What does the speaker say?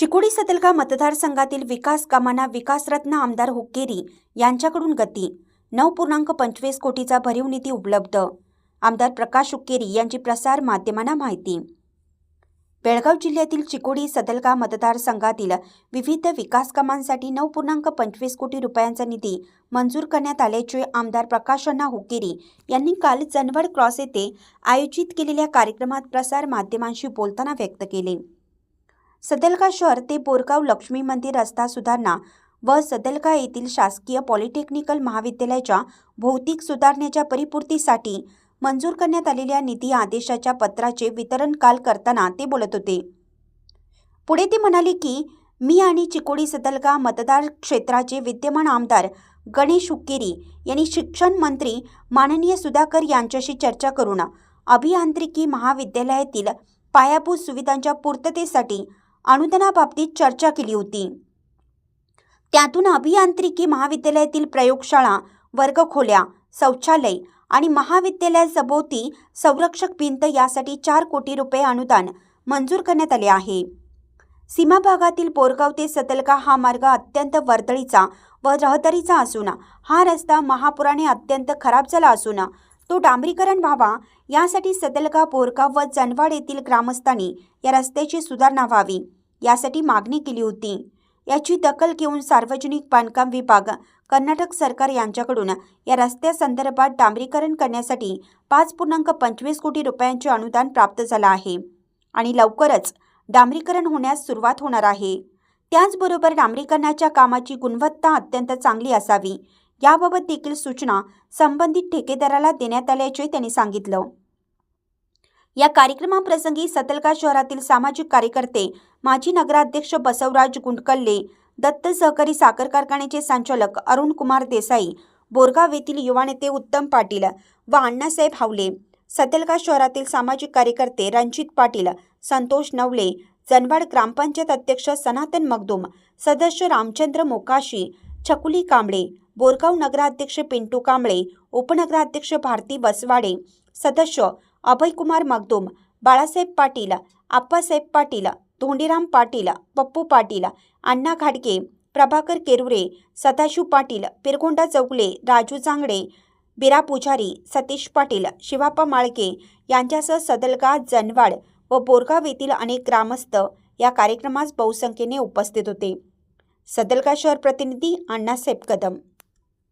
चिकोडी सतलगा मतदारसंघातील विकास कामांना विकासरत्न आमदार हुक्केरी यांच्याकडून गती. नऊ पूर्णांक पंचवीस कोटीचा भरीव निधी उपलब्ध. आमदार प्रकाश हुक्केरी यांची प्रसार माध्यमांना माहिती. बेळगाव जिल्ह्यातील चिकोडी सदलगा मतदारसंघातील विविध विकास कामांसाठी नऊ पूर्णांक पंचवीस कोटी रुपयांचा निधी मंजूर करण्यात आल्याचे आमदार प्रकाशअण्णा हुक्केरी यांनी काल जनवड क्रॉस येथे आयोजित केलेल्या कार्यक्रमात प्रसार माध्यमांशी बोलताना व्यक्त केले. सदलका शहर ते बोरगाव लक्ष्मी मंदिर रस्ता सुधारणा व सदलगा येथील शासकीय पॉलिटेक्निकल महाविद्यालयाच्या भौतिक सुधारणेच्या परिपूर्तीसाठी मंजूर करण्यात आलेल्या निधी आदेशाच्या पत्राचे वितरण काल करताना ते बोलत होते. पुढे ते म्हणाले की मी आणि चिकोडी सदलगा मतदार क्षेत्राचे विद्यमान आमदार गणेश हुक्केरी यांनी शिक्षण मंत्री माननीय सुधाकर यांच्याशी चर्चा करून अभियांत्रिकी महाविद्यालयातील पायाभूत सुविधांच्या पूर्ततेसाठी अनुदानाबाबतीत चर्चा केली होती. त्यातून अभियांत्रिकी महाविद्यालयातील प्रयोगशाळा वर्गखोल्या शौचालय आणि महाविद्यालयासभोवती संरक्षक भिंत यासाठी चार कोटी रुपये अनुदान मंजूर करण्यात आले आहे. सीमा भागातील बोरगाव ते सतलका हा मार्ग अत्यंत वर्दळीचा व रहदारीचा असून हा रस्ता महापुराने अत्यंत खराब झाला असून तो डांबरीकरण व्हावा यासाठी सदलगा बोरगाव व जनवाड येथील ग्रामस्थांनी या रस्त्याची सुधारणा व्हावी यासाठी मागणी केली होती. याची दखल घेऊन सार्वजनिक बांधकाम विभाग कर्नाटक सरकार यांच्याकडून या रस्त्यासंदर्भात डांबरीकरण करण्यासाठी पाच पूर्णांक पंचवीस कोटी रुपयांचे अनुदान प्राप्त झालं आहे आणि लवकरच डांबरीकरण होण्यास सुरुवात होणार आहे. त्याचबरोबर डांबरीकरणाच्या कामाची गुणवत्ता अत्यंत चांगली असावी याबाबत देखील सूचना संबंधित ठेकेदाराला देण्यात आल्याचे त्यांनी सांगितलं. या कार्यक्रमाप्रसंगी सतलगा शहरातील सामाजिक कार्यकर्ते माजी नगराध्यक्ष बसवराज गुंडकल्ले दत्त सहकारी साखर कारखान्याचे संचालक अरुण कुमार देसाई बोरगाव येथील युवा नेते उत्तम पाटील व अण्णासाहेब हावले सतलगा शहरातील सामाजिक कार्यकर्ते रणजित पाटील संतोष नवले जनवाड ग्रामपंचायत अध्यक्ष सनातन मगदूम सदस्य रामचंद्र मोकाशी छकुली कांबळे बोरगाव नगराध्यक्ष पिंटू कांबळे उपनगराध्यक्ष भारती वसवाडे सदस्य अभयकुमार मगदूम बाळासाहेब पाटील आप्पासाहेब पाटील धोंडीराम पाटील पप्पू पाटील अण्णा घाडगे प्रभाकर केरुरे सदाशिव पाटील पिरगोंडा चौगले राजू चांगडे बिरा पुजारी सतीश पाटील शिवाप्पा माळके यांच्यासह सदलगा जनवाड व बोरगाव येथील अनेक ग्रामस्थ या कार्यक्रमास बहुसंख्येने उपस्थित होते. सदलगा शहर प्रतिनिधी अण्णासाहेब कदम